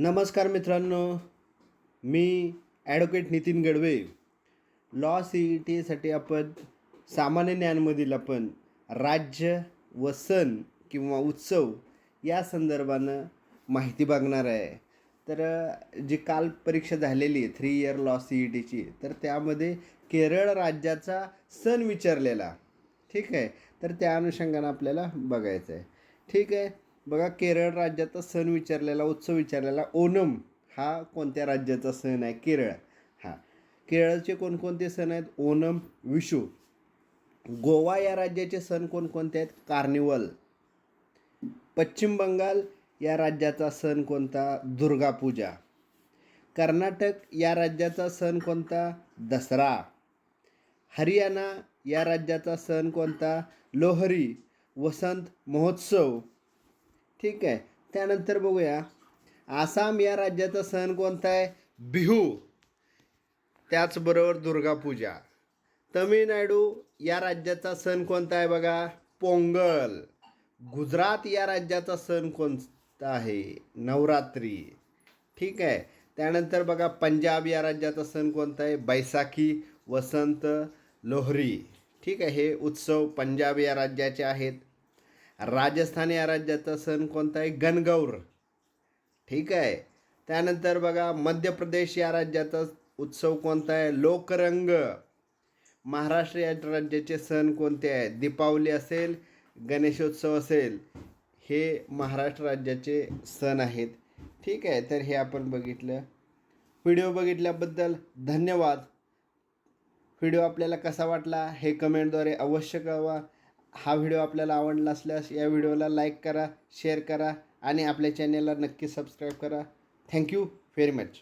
नमस्कार मित्रांनो मी advocate Nitin Gadve. Law C E टीसाठी आपण सामान्य ज्ञानमधील आपण राज्य व सण किंवा उत्सव या संदर्भानं माहिती बघणार आहे. तर जी काल परीक्षा झालेली आहे three year law C E टीची तर त्यामध्ये केरळ राज्याचा सण विचारलेला. ठीक आहे? तर त्या अनुषंगानं आपल्याला बघायचं आहे ठीक आहे? बघा केरळ राज्याचा सण विचारलेला उत्सव विचारलेला ओणम हा कोणत्या राज्याचा सण आहे? केरळ. हा. केरळचे कोणकोणते सण आहेत? ओणम विशू. गोवा या राज्याचे सण कोणकोणते आहेत? कार्निवल. पश्चिम बंगाल या राज्याचा सण कोणता? दुर्गा पूजा कर्नाटक या राज्याचा सण कोणता? दसरा. हरियाणा या राज्याचा सण कोणता? लोहरी वसंत महोत्सव. ठीक आहे. त्यानंतर बघूया. आसाम या राज्याचा सण कोणता आहे? बिहू. त्याचबरोबर दुर्गापूजा. तमिळनाडू या राज्याचा सण कोणता आहे बघा? पोंगल. गुजरात या राज्याचा सण कोणता आहे? नवरात्री. ठीक आहे. त्यानंतर बघा पंजाब या राज्याचा सण कोणता आहे? बैसाखी वसंत लोहरी. ठीक आहे. हे उत्सव पंजाब या राज्याचे आहेत. राजस्थान या राज्याचा सण कोणता आहे? गणगौर. ठीक आहे. त्यानंतर बघा मध्य प्रदेश या राज्याचा उत्सव कोणता आहे? लोकरंग. महाराष्ट्र या राज्याचे सण कोणते आहेत दीपावली असेल गणेशोत्सव असेल हे महाराष्ट्र राज्याचे सण आहेत. ठीक आहे. तर हे आपण बघितलं. व्हिडिओ बघितल्याबद्दल धन्यवाद. व्हिडिओ आपल्याला कसा वाटला हे कमेंटद्वारे अवश्य कळवा. हा व्हिडिओ आपल्याला आवडला असल्यास या व्हिडिओला लाईक करा शेअर करा आणि आपल्या चॅनेलला नक्की सबस्क्राईब करा. Thank you very much